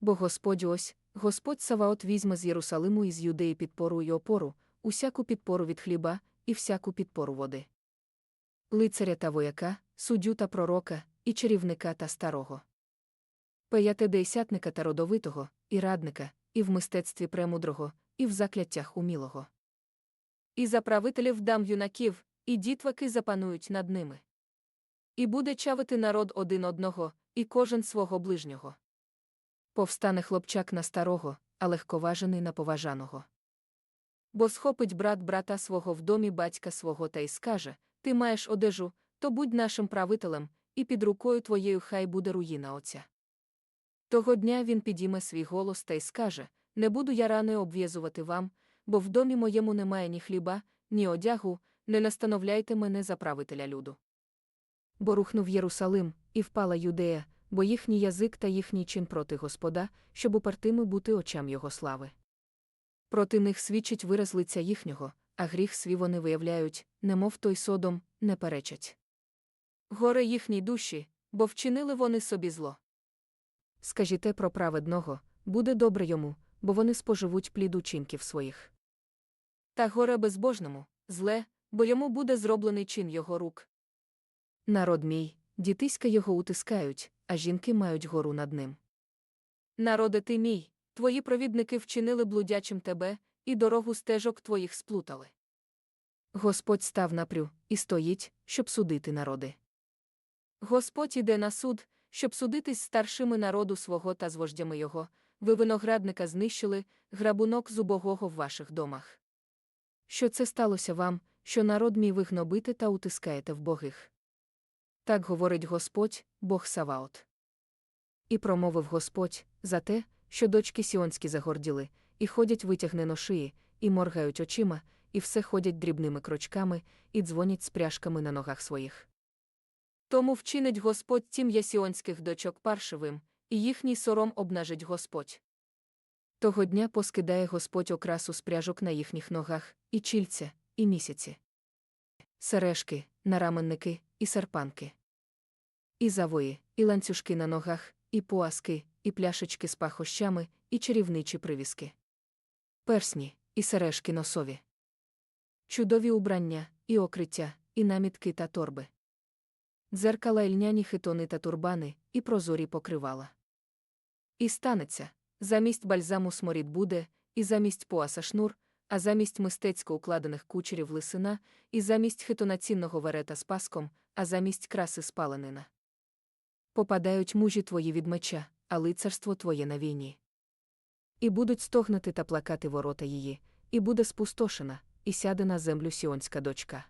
бо Господь ось, Господь Саваот візьме з Єрусалиму і з Юдеї підпору й опору, усяку підпору від хліба, і всяку підпору води. Лицаря та вояка, суддю та пророка, і чарівника та старого. Пеятидесятника та родовитого, і радника, і в мистецтві премудрого, і в закляттях умілого. І за правителів дам юнаків, і дітваки запанують над ними. І буде чавити народ один одного, і кожен свого ближнього. Повстане хлопчак на старого, а легковажений на поважаного. Бо схопить брат брата свого в домі батька свого та й скаже Ти маєш одежу, то будь нашим правителем, і під рукою твоєю хай буде руїна отця. Того дня він підійме свій голос та й скаже Не буду я раною обв'язувати вам, бо в домі моєму немає ні хліба, ні одягу, не настановляйте мене за правителя люду. Бо рухнув Єрусалим, і впала юдея, бо їхній язик та їхній чин проти Господа, щоб упертими бути очам його слави. Проти них свідчить вираз лиця їхнього, а гріх свій вони виявляють, немов той содом, не перечать. Горе їхній душі, бо вчинили вони собі зло. Скажіте про праведного, буде добре йому, бо вони споживуть плід учинків своїх. Та горе безбожному, зле, бо йому буде зроблений чин його рук. Народ мій, дітиська його утискають, а жінки мають гору над ним. Народе ти мій, твої провідники вчинили блудячим тебе, і дорогу стежок твоїх сплутали. Господь став напрю і стоїть, щоб судити народи. Господь іде на суд, щоб судитись з старшими народу свого та з вождями його, ви виноградника знищили, грабунок зубогого в ваших домах. Що це сталося вам, що народ мій ви гнобите та утискаєте в богих? Так говорить Господь, Бог Саваот. І промовив Господь за те, що дочки сіонські загорділи, і ходять витягнено шиї, і моргають очима, і все ходять дрібними крочками, і дзвонять з пряжками на ногах своїх. Тому вчинить Господь тім'я сіонських дочок паршивим, і їхній сором обнажить Господь. Того дня поскидає Господь окрасу з пряжок на їхніх ногах, і чільця, і місяці. Сережки, нараменники, і серпанки. І завої, і ланцюжки на ногах, і поаски, і пляшечки з пахощами, і чарівничі привіски. Персні, і сережки носові. Чудові убрання, і окриття, і намітки та торби. Дзеркала ільняні хитони та турбани, і прозорі покривала. І станеться замість бальзаму сморід буде, і замість поаса шнур, а замість мистецько укладених кучерів лисина, і замість хитонацінного верета з паском, а замість краси спаленина. Попадають мужі твої від меча, а лицарство твоє на війні. І будуть стогнати та плакати ворота її, і буде спустошена, і сяде на землю сіонська дочка.